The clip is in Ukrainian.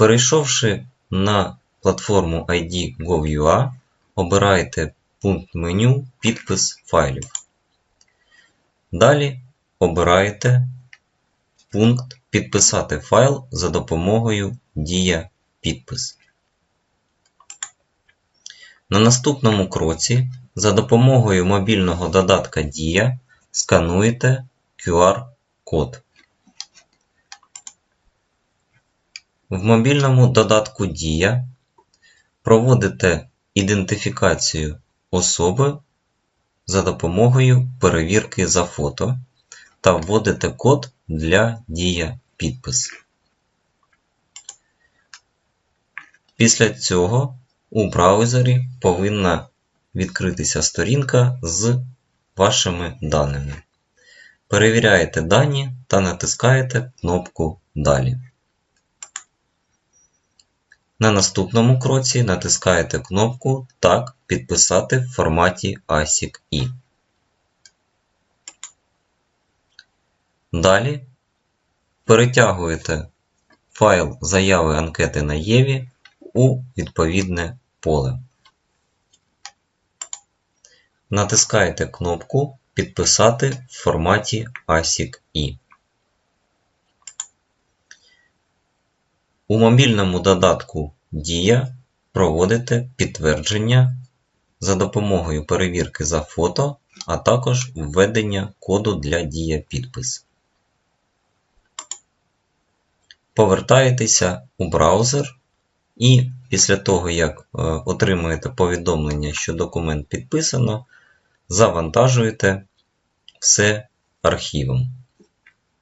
Перейшовши на платформу ID Gov.ua, обирайте пункт меню Підпис файлів. Далі обираєте пункт Підписати файл за допомогою Дія Підпис. На наступному кроці за допомогою мобільного додатка Дія скануєте QR-код. В мобільному додатку Дія проводите ідентифікацію особи за допомогою перевірки за фото та вводите код для Дія підпис. Після цього у браузері повинна відкритися сторінка з вашими даними. Перевіряєте дані та натискаєте кнопку Далі. На наступному кроці натискаєте кнопку Так підписати в форматі ASIC-I. Далі перетягуєте файл заяви анкети на Єві у відповідне поле. Натискаєте кнопку Підписати в форматі ASIC-I. У мобільному додатку Дія проводите підтвердження за допомогою перевірки за фото, а також введення коду для Дія підпис. Повертаєтеся у браузер і після того, як е, отримуєте повідомлення, що документ підписано, завантажуєте все архівом.